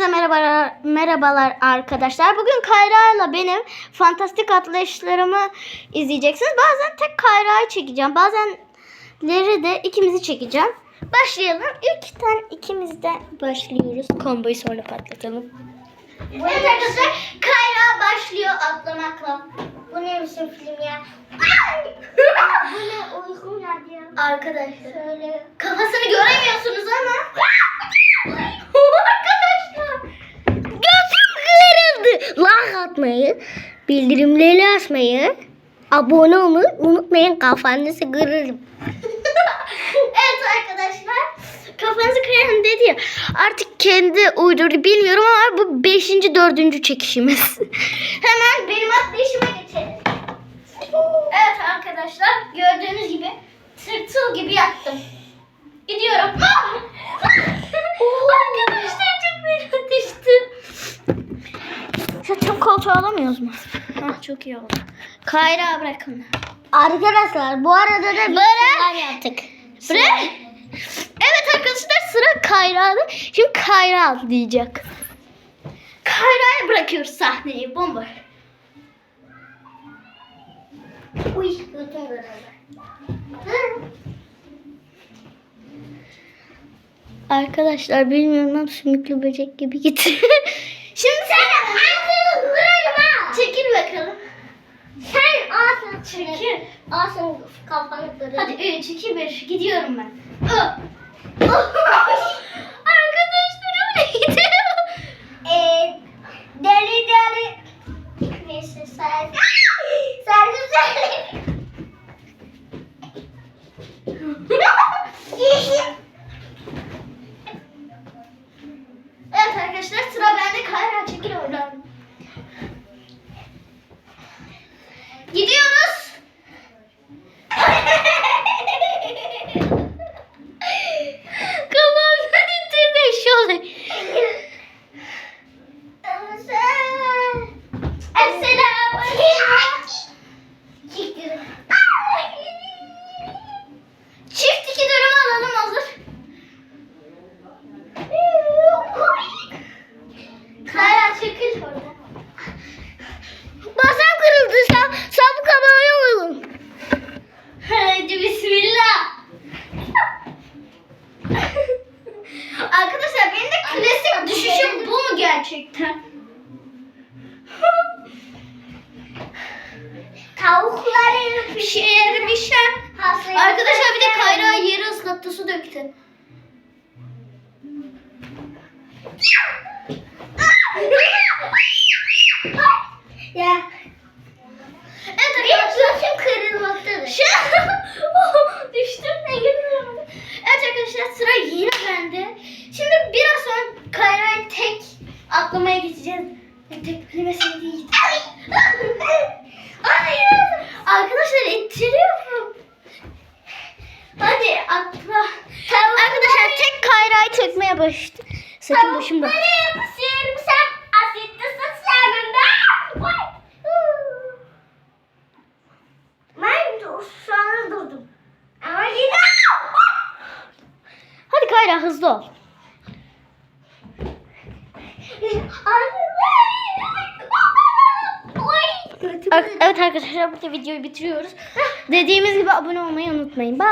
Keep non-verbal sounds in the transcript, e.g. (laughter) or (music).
Hepinize merhabalar, merhabalar arkadaşlar. Bugün Kayra'yla benim fantastik atlayışlarımı izleyeceksiniz. Bazen tek Kayra'yı çekeceğim. Bazenleri de ikimizi çekeceğim. Başlayalım. İlk tane ikimizden başlıyoruz. Komboyu sonra patlatalım. Evet arkadaşlar Kayra başlıyor atlamakla. Bu ne biçim film ya? Bu ne geldi ya. Arkadaşlar Şöyle. kafasını göremiyorsunuz ama. Atmayı, bildirimleri açmayı, abone olmayı unutmayın kafanızı kırarım. (laughs) evet arkadaşlar kafanızı kırarım dedi ya artık kendi uydurdu bilmiyorum ama bu beşinci dördüncü çekişimiz. (laughs) Hemen benim atlayışıma geçelim. Evet arkadaşlar gördüğünüz gibi tırtıl gibi yattım. Gidiyorum. (laughs) arkadaşlar çok fena düştüm. Şu çok koltuğu alamıyoruz mu? Ah çok iyi oldu. Kayra bırakın. Arkadaşlar bu arada da bir Böyle. şeyler yaptık. Bre. Evet arkadaşlar sıra Kayra'da. Şimdi Kayra atlayacak. Kayra'ya bırakıyoruz sahneyi. Bomba. Uy götüm. Arkadaşlar bilmiyorum ama sümüklü böcek gibi gitti. (laughs) Şimdi sen. çekil bakalım. Sen ağzını Çekil. Ağzını kafanı. Hadi 3, 2, 1 gidiyorum ben. Hı. (laughs) Arkadaşlar o neydi? (laughs) Ee, deli deli. Neyse sen. (laughs) Sen güzel. Evet arkadaşlar sıra bende. Kayra çekil oradan. Gidiyoruz. Kafamdan indirdi şöyle. Esselamu Çift iki dönüm alalım hazır. Kayra çekil oradan. Basam kırıldı. Sen, sen bu kameraya uygun. Hadi bismillah. Arkadaşlar benim de klasik düşüşüm bu mu gerçekten? Tavukları şey yemişim. Arkadaşlar bir de Kayra yeri ıslattı su döktü. Ya. Evet Benim arkadaşlar. gözüm kırılmaktadır. Şu düştüm ne bilmiyorum. Evet arkadaşlar sıra yine bende. Şimdi biraz sonra Kayra'yı tek atlamaya geçeceğiz. Tek bilmeseydi iyiydi. Hayır. Arkadaşlar ittiriyorum. Hadi atla. Arkadaşlar tek Kayra'yı çekmeye başladı. Saçım başım da. Tavukları yapışıyorum. Sen asitli sos yanında. Ben dur, şu an durdum. Ama yine... Hadi Kayra hızlı ol. Ar- Evet arkadaşlar burada videoyu bitiriyoruz. Dediğimiz gibi abone olmayı unutmayın. Bye.